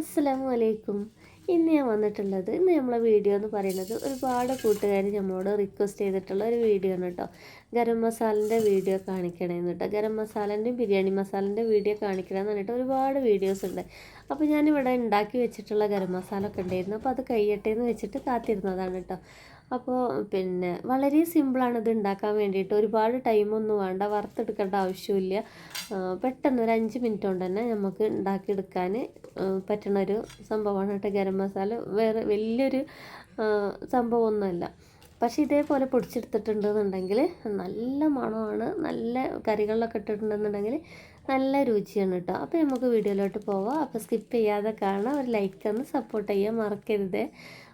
അസ്സലാമു അലൈക്കും. ഇന്ന് ഞാൻ വന്നിട്ടുള്ളത് ഇന്ന് നമ്മളെ വീഡിയോ എന്ന് പറയുന്നത് ഒരുപാട് കൂട്ടുകാർ നമ്മളോട് റിക്വസ്റ്റ് ചെയ്തിട്ടുള്ള ഒരു വീഡിയോ ആണ് കേട്ടോ ഗരം മസാലന്റെ വീഡിയോ കാണിക്കണമെന്ന് കേട്ടോ ഗരം മസാലന്റെയും ബിരിയാണി മസാലന്റെ വീഡിയോ കാണിക്കണമെന്ന് പറഞ്ഞിട്ട് ഒരുപാട് വീഡിയോസ് ഉണ്ട്. അപ്പോൾ ഞാനിവിടെ ഉണ്ടാക്കി വെച്ചിട്ടുള്ള ഗരം മസാല ഒക്കെ ഉണ്ടായിരുന്നു. അപ്പോൾ അത് കഴിയട്ടെ എന്ന് വെച്ചിട്ട് കാത്തിരുന്നതാണ് കേട്ടോ അപ്പോൾ പിന്നെ വളരെ സിമ്പിളാണ് ഇത് ഉണ്ടാക്കാൻ വേണ്ടിയിട്ട്. ഒരുപാട് ടൈമൊന്നും വേണ്ട. വറുത്തെടുക്കേണ്ട ആവശ്യമില്ല. പെട്ടെന്ന് ഒരു അഞ്ച് മിനിറ്റ് കൊണ്ട് തന്നെ നമുക്ക് ഉണ്ടാക്കിയെടുക്കാൻ പറ്റുന്ന ഒരു സംഭവമാണ് കേട്ടോ ഗരം മസാല. വേറെ വലിയൊരു സംഭവമൊന്നുമല്ല. പക്ഷേ ഇതേപോലെ പൊടിച്ചെടുത്തിട്ടുണ്ടെന്നുണ്ടെങ്കിൽ നല്ല മണമാണ്. നല്ല കറികളിലൊക്കെ ഇട്ടിട്ടുണ്ടെന്നുണ്ടെങ്കിൽ നല്ല രുചിയാണ് കേട്ടോ. അപ്പോൾ നമുക്ക് വീഡിയോയിലോട്ട് പോവാം. അപ്പോൾ സ്കിപ്പ് ചെയ്യാതെ കാണാം. ഒരു ലൈക്ക് ഒന്ന് സപ്പോർട്ട് ചെയ്യാൻ മറക്കരുത്.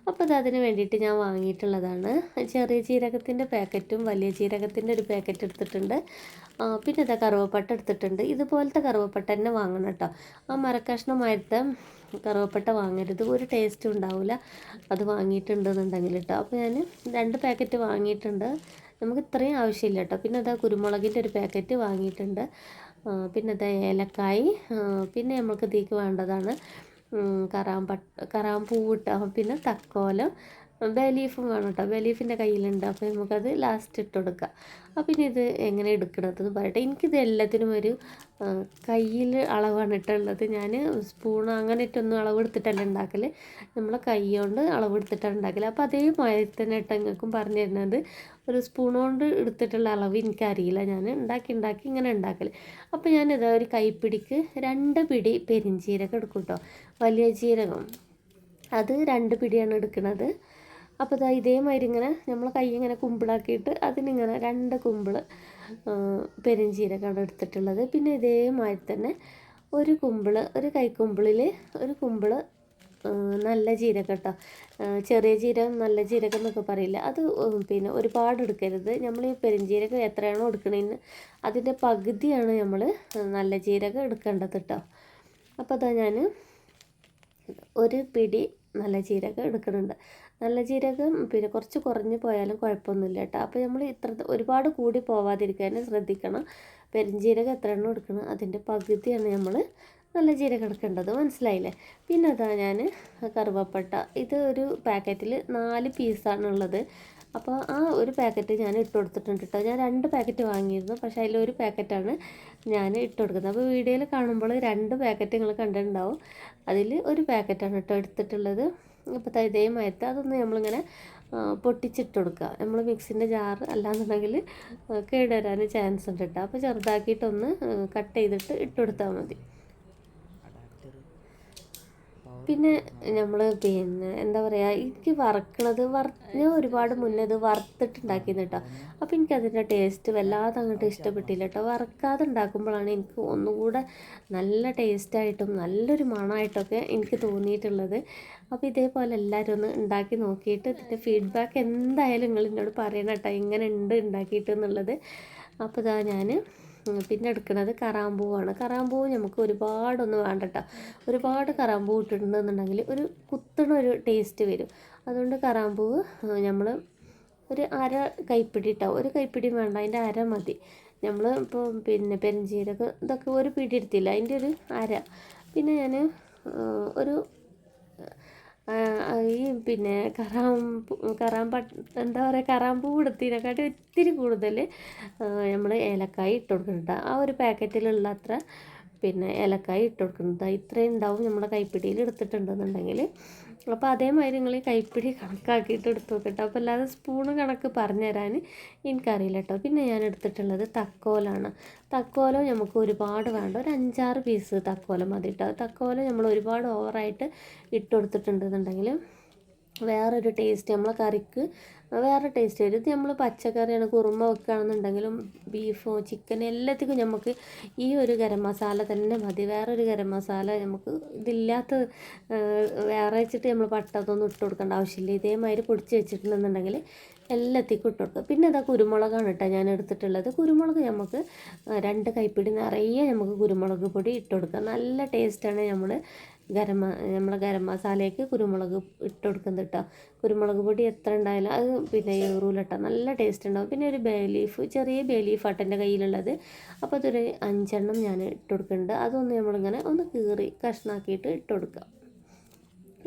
അപ്പോൾ അത് അതിന് വേണ്ടിയിട്ട് ഞാൻ വാങ്ങിയിട്ടുള്ളതാണ്. ചെറിയ ജീരകത്തിന്റെ പാക്കറ്റും വലിയ ജീരകത്തിന്റെ ഒരു പാക്കറ്റ് എടുത്തിട്ടുണ്ട്. പിന്നെ ഇതാ കറുവപ്പട്ട എടുത്തിട്ടുണ്ട്. ഇതുപോലത്തെ കറുവപ്പട്ട തന്നെ വാങ്ങണം കേട്ടോ. ആ മരക്കഷ്ണമായിട്ട് കറുവപ്പട്ട വാങ്ങരുത്. ഒരു ടേസ്റ്റും ഉണ്ടാവില്ല. അത് വാങ്ങിയിട്ടുണ്ടെന്നുണ്ടെങ്കിൽ കേട്ടോ. അപ്പോൾ ഞാൻ രണ്ട് പാക്കറ്റ് വാങ്ങിയിട്ടുണ്ട്. നമുക്ക് ഇത്രയും ആവശ്യമില്ല കേട്ടോ. പിന്നെ അതാ കുരുമുളകിന്റെ ഒരു പാക്കറ്റ് വാങ്ങിയിട്ടുണ്ട്. പിന്നെ അതാ ഏലക്കായി. പിന്നെ നമുക്ക് ഇതിലേക്ക് വേണ്ടതാണ് കറാമ്പട്ട കറാമ്പൂവ് ഇട്ട പിന്നെ തക്കോലം ബലീഫും വേണം കേട്ടോ ബലീഫിന്റെ കയ്യിലുണ്ട്. അപ്പോൾ നമുക്കത് ലാസ്റ്റ് ഇട്ട് കൊടുക്കാം. അപ്പോൾ ഇനി ഇത് എങ്ങനെ എടുക്കണതെന്ന് പറയട്ടെ. എനിക്കിത് എല്ലാത്തിനും ഒരു കയ്യിൽ അളവാണ് ഇട്ടുള്ളത് ഞാൻ സ്പൂൺ അങ്ങനെ ഇട്ടൊന്നും അളവ് എടുത്തിട്ടല്ല ഉണ്ടാക്കൽ നമ്മളെ കൈ കൊണ്ട് അളവെടുത്തിട്ടാണ് ഉണ്ടാക്കൽ അപ്പോൾ അതേമാതിരി തന്നെ ഇട്ട് നിങ്ങൾക്കും പറഞ്ഞു തരുന്നത്. ഒരു സ്പൂൺ കൊണ്ട് എടുത്തിട്ടുള്ള അളവ് എനിക്കറിയില്ല. ഞാൻ ഉണ്ടാക്കി ഉണ്ടാക്കി ഇങ്ങനെ ഉണ്ടാക്കൽ അപ്പോൾ ഞാനിതാ ഒരു കൈപ്പിടിക്ക് രണ്ട് പിടി പെരിഞ്ചീരകം എടുക്കും കേട്ടോ വലിയ ജീരകം. അത് രണ്ട് പിടിയാണ് എടുക്കുന്നത് അപ്പോൾ ഇതാ ഇതേമാതിരി ഇങ്ങനെ നമ്മൾ കൈ ഇങ്ങനെ കുമ്പിളാക്കിയിട്ട് അതിനിങ്ങനെ രണ്ട് കുമ്പിൾ പെരിഞ്ചീരകമാണ് എടുത്തിട്ടുള്ളത്. പിന്നെ ഇതേമാതിരി തന്നെ ഒരു കുമ്പിൾ ഒരു കൈക്കുമ്പിളിൽ ഒരു കുമ്പിൾ നല്ല ജീരകം കേട്ടോ ചെറിയ ജീരകം നല്ല ജീരകം എന്നൊക്കെ പറയില്ല. അത് പിന്നെ ഒരുപാട് എടുക്കരുത്. നമ്മൾ ഈ പെരിഞ്ജീരകം എത്രയാണോ എടുക്കണതിന് അതിന്റെ പകുതിയാണ് നമ്മൾ നല്ല ജീരകം എടുക്കേണ്ടത് കേട്ടോ അപ്പോൾ അതാ ഞാൻ ഒരു പിടി നല്ല ജീരകം എടുക്കുന്നുണ്ട്. നല്ല ജീരകം പിന്നെ കുറച്ച് കുറഞ്ഞ് പോയാലും കുഴപ്പമൊന്നുമില്ല കേട്ടോ. അപ്പോൾ നമ്മൾ ഇത്ര ഒരുപാട് കൂടി പോവാതിരിക്കാൻ ശ്രദ്ധിക്കണം. പെരിഞ്ജീരകം എത്ര എണ്ണം എടുക്കണം അതിന്റെ പകുതിയാണ് നമ്മൾ നല്ല ജീരകം എടുക്കേണ്ടത്. മനസ്സിലായില്ലേ? പിന്നെ അതാ ഞാൻ കറുവപ്പട്ട. ഇത് ഒരു പാക്കറ്റിൽ നാല് പീസാണ് ഉള്ളത്. അപ്പോൾ ആ ഒരു പാക്കറ്റ് ഞാൻ ഇട്ട് കൊടുത്തിട്ടുണ്ട് കേട്ടോ. ഞാൻ രണ്ട് പാക്കറ്റ് വാങ്ങിയിരുന്നു പക്ഷേ അതിലൊരു പാക്കറ്റാണ് ഞാൻ ഇട്ട് കൊടുക്കുന്നത്. അപ്പോൾ വീഡിയോയിൽ കാണുമ്പോൾ രണ്ട് പാക്കറ്റ് നിങ്ങൾ കണ്ടിട്ടുണ്ടാവും. അതിൽ ഒരു പാക്കറ്റാണ് കേട്ടോ എടുത്തിട്ടുള്ളത്. അപ്പോൾ മയത്ത് അതൊന്ന് നമ്മളിങ്ങനെ പൊട്ടിച്ചിട്ട് കൊടുക്കുക. നമ്മൾ മിക്സിന്റെ ജാറ് അല്ലാന്നുണ്ടെങ്കിൽ കേടുവരാൻ ചാൻസ് ഉണ്ട് കേട്ടോ അപ്പോൾ ചെറുതാക്കിയിട്ടൊന്ന് കട്ട് ചെയ്തിട്ട് ഇട്ട് കൊടുത്താൽ മതി. പിന്നെ നമ്മൾ പിന്നെ എന്താ പറയുക എനിക്ക് വറക്കണത് വറ ഞാൻ ഒരുപാട് മുന്നേ ഇത് വറുത്തിട്ടുണ്ടാക്കിയത് കേട്ടോ അപ്പോൾ എനിക്കതിന്റെ ടേസ്റ്റ് വല്ലാതെ അങ്ങോട്ട് ഇഷ്ടപ്പെട്ടില്ല കേട്ടോ വറക്കാതെ ഉണ്ടാക്കുമ്പോഴാണ് എനിക്ക് ഒന്നുകൂടെ നല്ല ടേസ്റ്റായിട്ടും നല്ലൊരു മണമായിട്ടൊക്കെ എനിക്ക് തോന്നിയിട്ടുള്ളത്. അപ്പോൾ ഇതേപോലെ എല്ലാവരും ഒന്ന് ഉണ്ടാക്കി നോക്കിയിട്ട് ഇതിന്റെ ഫീഡ്ബാക്ക് എന്തായാലും നിങ്ങൾ എന്നോട് പറയണം കേട്ടോ എങ്ങനെ ഉണ്ട് ഉണ്ടാക്കിയിട്ട് എന്നുള്ളത്. അപ്പോൾ ഇതാ ഞാൻ പിന്നെ എടുക്കുന്നത് കറാമ്പൂവാണ് കറാമ്പൂവ് നമുക്ക് ഒരുപാടൊന്നും വേണ്ട കേട്ടോ ഒരുപാട് കറാമ്പൂ ഇട്ടിട്ടുണ്ടെന്നുണ്ടെങ്കിൽ ഒരു കുത്തണ ഒരു ടേസ്റ്റ് വരും. അതുകൊണ്ട് കറാമ്പൂവ് നമ്മൾ ഒരു അര കൈപ്പിടി ഇട്ടാവും ഒരു കൈപ്പിടി വേണ്ട അതിന്റെ അര മതി. നമ്മൾ ഇപ്പോൾ പിന്നെ പെരുംജീരകം ഇതൊക്കെ ഒരു പിടി എടുത്തില്ല അതിന്റെ ഒരു അര. പിന്നെ ഞാൻ ഒരു ഈ പിന്നെ കറാമ്പൂ കറാമ്പ എന്താ പറയുക കറാമ്പൂ എടുത്തതിനെക്കാട്ടി ഒത്തിരി കൂടുതൽ നമ്മൾ ഏലക്കായ ഇട്ട് കൊടുക്കുന്നുണ്ട് ആ ഒരു പാക്കറ്റിലുള്ള അത്ര പിന്നെ ഏലക്കായ ഇട്ട് കൊടുക്കുന്നത്. ഇത്രയും ഉണ്ടാവും നമ്മുടെ കൈപ്പിടിയിൽ എടുത്തിട്ടുണ്ടെന്നുണ്ടെങ്കിൽ. അപ്പോൾ അതേമാതിരി നിങ്ങൾ ഈ കൈപ്പിടി കണക്കാക്കിയിട്ട് എടുത്ത് നോക്കട്ടോ. അപ്പോൾ അല്ലാതെ സ്പൂണ് കണക്ക് പറഞ്ഞു തരാൻ എനിക്കറിയില്ല കേട്ടോ. പിന്നെ ഞാൻ എടുത്തിട്ടുള്ളത് തക്കോലാണ്. തക്കോലം നമുക്ക് ഒരുപാട് വേണ്ട. ഒരു അഞ്ചാറ് പീസ് തക്കോലം മതി കേട്ടോ. തക്കോലം നമ്മൾ ഒരുപാട് ഓവറായിട്ട് ഇട്ട് കൊടുത്തിട്ടുണ്ടെന്നുണ്ടെങ്കിൽ വേറൊരു ടേസ്റ്റ് നമ്മളെ കറിക്ക് വേറെ ടേസ്റ്റ് വരും ഇത് നമ്മൾ പച്ചക്കറിയാണ് കുറുമ വെക്കുകയാണെന്നുണ്ടെങ്കിലും ബീഫോ ചിക്കൻ എല്ലാത്തിനും നമുക്ക് ഈ ഒരു ഗരം മസാല തന്നെ മതി. വേറൊരു ഗരം മസാല നമുക്ക് ഇതില്ലാത്ത വേറെ വെച്ചിട്ട് നമ്മൾ പട്ടത്തൊന്നും ഇട്ട് കൊടുക്കേണ്ട ആവശ്യമില്ല. ഇതേമാതിരി പൊടിച്ച് വെച്ചിട്ടുണ്ടെന്നുണ്ടെങ്കിൽ എല്ലാത്തിക്കും ഇട്ട് കൊടുക്കുക പിന്നെ അതാ കുരുമുളകാണ് കേട്ടോ ഞാൻ എടുത്തിട്ടുള്ളത്. കുരുമുളക് നമുക്ക് രണ്ട് കൈപ്പിടി നിറയെ നമുക്ക് കുരുമുളക് പൊടി ഇട്ട് കൊടുക്കാം. നല്ല ടേസ്റ്റാണ് നമ്മൾ ഗരം നമ്മളെ ഗരം മസാലയ്ക്ക് കുരുമുളക് ഇട്ട് കൊടുക്കുന്നത് കേട്ടോ കുരുമുളക് പൊടി എത്ര ഉണ്ടായാലും അത് പിന്നെ ഏറൂലട്ടോ നല്ല ടേസ്റ്റ് ഉണ്ടാവും. പിന്നെ ഒരു ബേ ലീഫ് ചെറിയ ബേ ലീഫ് ആട്ടോ എന്റെ കയ്യിലുള്ളത്. അപ്പോൾ അതൊരു അഞ്ചെണ്ണം ഞാൻ ഇട്ട് കൊടുക്കുന്നുണ്ട് അതൊന്ന് നമ്മളിങ്ങനെ ഒന്ന് കീറി കഷ്ണാക്കിയിട്ട് ഇട്ട് കൊടുക്കുക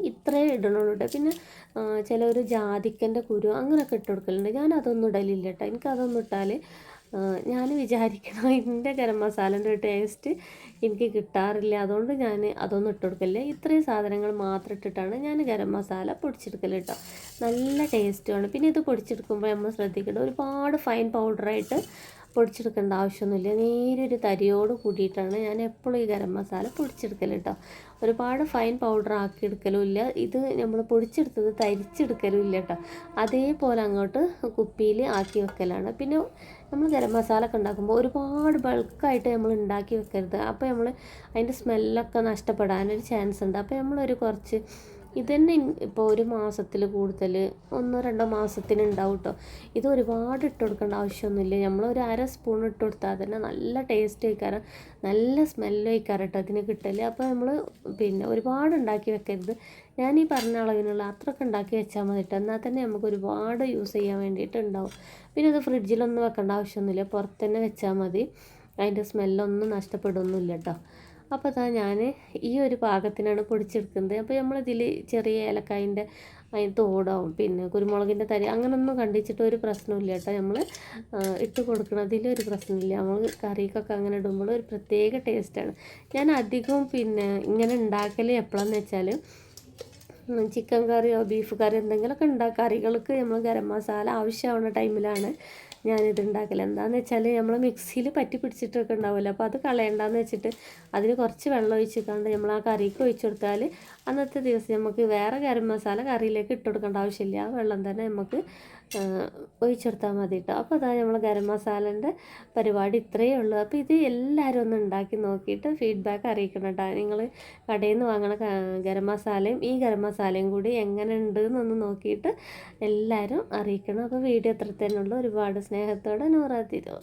ഇത്രേ ഇടണുള്ളൂ കേട്ടോ പിന്നെ ഒരു ജാതിക്കന്റെ കുരു അങ്ങനെയൊക്കെ ഇട്ട് കൊടുക്കലുണ്ട് ഞാൻ അതൊന്നും ഇടലില്ല കേട്ടോ എനിക്കതൊന്നും ഇട്ടാൽ ഞാൻ വിചാരിക്കണം എന്റെ ഗരം മസാലന്റെ ടേസ്റ്റ് എനിക്ക് കിട്ടാറില്ല. അതുകൊണ്ട് ഞാൻ അതൊന്നും ഇട്ട് കൊടുക്കില്ല ഇത്രയും സാധനങ്ങൾ മാത്രം ഇട്ടിട്ടാണ് ഞാൻ ഗരം മസാല പൊടിച്ചെടുക്കൽ കേട്ടോ നല്ല ടേസ്റ്റുമാണ് പിന്നെ ഇത് പൊടിച്ചെടുക്കുമ്പോൾ നമ്മൾ ശ്രദ്ധിക്കേണ്ട ഒരുപാട് ഫൈൻ പൗഡറായിട്ട് പൊടിച്ചെടുക്കേണ്ട ആവശ്യമൊന്നുമില്ല. നേരെ ഒരു തരിയോട് കൂടിയിട്ടാണ് ഞാൻ എപ്പോഴും ഈ ഗരം മസാല പൊടിച്ചെടുക്കൽ കേട്ടോ ഒരുപാട് ഫൈൻ പൗഡർ ആക്കി എടുക്കലും ഇല്ല. ഇത് നമ്മൾ പൊടിച്ചെടുത്തത് തരിച്ചെടുക്കലും ഇല്ല കേട്ടോ അതേപോലെ അങ്ങോട്ട് കുപ്പിയിൽ ആക്കി വെക്കലാണ്. പിന്നെ നമ്മൾ ഗരം മസാല ഒക്കെ ഉണ്ടാക്കുമ്പോൾ ഒരുപാട് ബൾക്കായിട്ട് നമ്മൾ ഉണ്ടാക്കി വെക്കരുത്. അപ്പോൾ നമ്മൾ അതിന്റെ സ്മെല്ലൊക്കെ നഷ്ടപ്പെടാനൊരു ചാൻസ് ഉണ്ട്. അപ്പോൾ നമ്മളൊരു കുറച്ച് ഇതന്നെ ഇപ്പോൾ ഒരു മാസത്തിൽ കൂടുതൽ ഒന്നോ രണ്ടോ മാസത്തിന് ഉണ്ടാവും കേട്ടോ ഇത് ഒരുപാട് ഇട്ട് കൊടുക്കേണ്ട ആവശ്യമൊന്നുമില്ല നമ്മൾ ഒരു അര സ്പൂൺ ഇട്ട് കൊടുത്താൽ തന്നെ നല്ല ടേസ്റ്റ് വയ്ക്കാറ് നല്ല സ്മെല്ല് വയ്ക്കാറ് കേട്ടോ അതിന് കിട്ടൽ. അപ്പോൾ നമ്മൾ പിന്നെ ഒരുപാട് ഉണ്ടാക്കി വെക്കരുത്. ഞാൻ ഈ പറഞ്ഞ അളവിനുള്ള അത്രയൊക്കെ ഉണ്ടാക്കി വെച്ചാൽ മതി കേട്ടോ എന്നാൽ തന്നെ നമുക്ക് ഒരുപാട് യൂസ് ചെയ്യാൻ വേണ്ടിയിട്ട് ഉണ്ടാവും പിന്നെ അത് ഫ്രിഡ്ജിലൊന്നും വെക്കേണ്ട ആവശ്യമൊന്നുമില്ല പുറത്ത് തന്നെ വെച്ചാൽ മതി അതിന്റെ സ്മെല്ലൊന്നും നഷ്ടപ്പെടുന്നില്ല കേട്ടോ അപ്പോൾ അതാ ഞാൻ ഈ ഒരു പാകത്തിനാണ് പൊടിച്ചെടുക്കുന്നത്. അപ്പോൾ നമ്മളിതിൽ ചെറിയ ഏലക്കായിന്റെ അതിന് തോടാവും പിന്നെ കുരുമുളകിന്റെ തരി അങ്ങനൊന്നും കണ്ടിച്ചിട്ട് ഒരു പ്രശ്നമില്ല കേട്ടോ. നമ്മൾ ഇട്ട് കൊടുക്കുന്നതിൽ ഒരു പ്രശ്നമില്ല. നമ്മൾ കറിക്കൊക്കെ അങ്ങനെ ഇടുമ്പോൾ ഒരു പ്രത്യേക ടേസ്റ്റാണ്. ഞാൻ അധികവും പിന്നെ ഇങ്ങനെ ഉണ്ടാക്കൽ എപ്പോഴാന്ന് വെച്ചാൽ ചിക്കൻ കറിയോ ബീഫ് കറിയോ എന്തെങ്കിലുമൊക്കെ ഉണ്ടാക്കുക കറികൾക്ക് നമ്മൾ ഗരം മസാല ആവശ്യമാവുന്ന ടൈമിലാണ്. ഞാനിത് ഉണ്ടാക്കൽ എന്താണെന്ന് വെച്ചാൽ നമ്മൾ മിക്സിയിൽ പറ്റി പിടിച്ചിട്ടൊക്കെ ഉണ്ടാവുമല്ലോ. അപ്പോൾ അത് കളയണ്ടെന്ന് വെച്ചിട്ട് അതിൽ കുറച്ച് വെള്ളം ഒഴിച്ചിട്ടാണ്ട് നമ്മൾ ആ കറിക്ക് ഒഴിച്ചു കൊടുത്താൽ അന്നത്തെ ദിവസം നമുക്ക് വേറെ ഗരം മസാല കറിയിലേക്ക് ഇട്ട് കൊടുക്കേണ്ട ആവശ്യമില്ല. ആ വെള്ളം തന്നെ നമുക്ക് ഒഴിച്ചെടുത്താൽ മതി കേട്ടോ അപ്പോൾ അതാ നമ്മൾ ഗരം മസാലേന്റെ പരിപാടി ഇത്രയേ ഉള്ളൂ. അപ്പോൾ ഇത് എല്ലാവരും ഒന്ന് ഉണ്ടാക്കി നോക്കിയിട്ട് ഫീഡ്ബാക്ക് അറിയിക്കണം കേട്ടോ നിങ്ങൾ കടയിൽ നിന്ന് വാങ്ങണ ഗരം മസാലയും ഈ ഗരം മസാലയും കൂടി എങ്ങനെ ഉണ്ട് എന്നൊന്ന് നോക്കിയിട്ട് എല്ലാവരും അറിയിക്കണം. അപ്പോൾ വീഡിയോ അത്ര തന്നെ ഉള്ളൂ. ഒരുപാട് സ്നേഹത്തോടെ നൂറാ തിരുവോ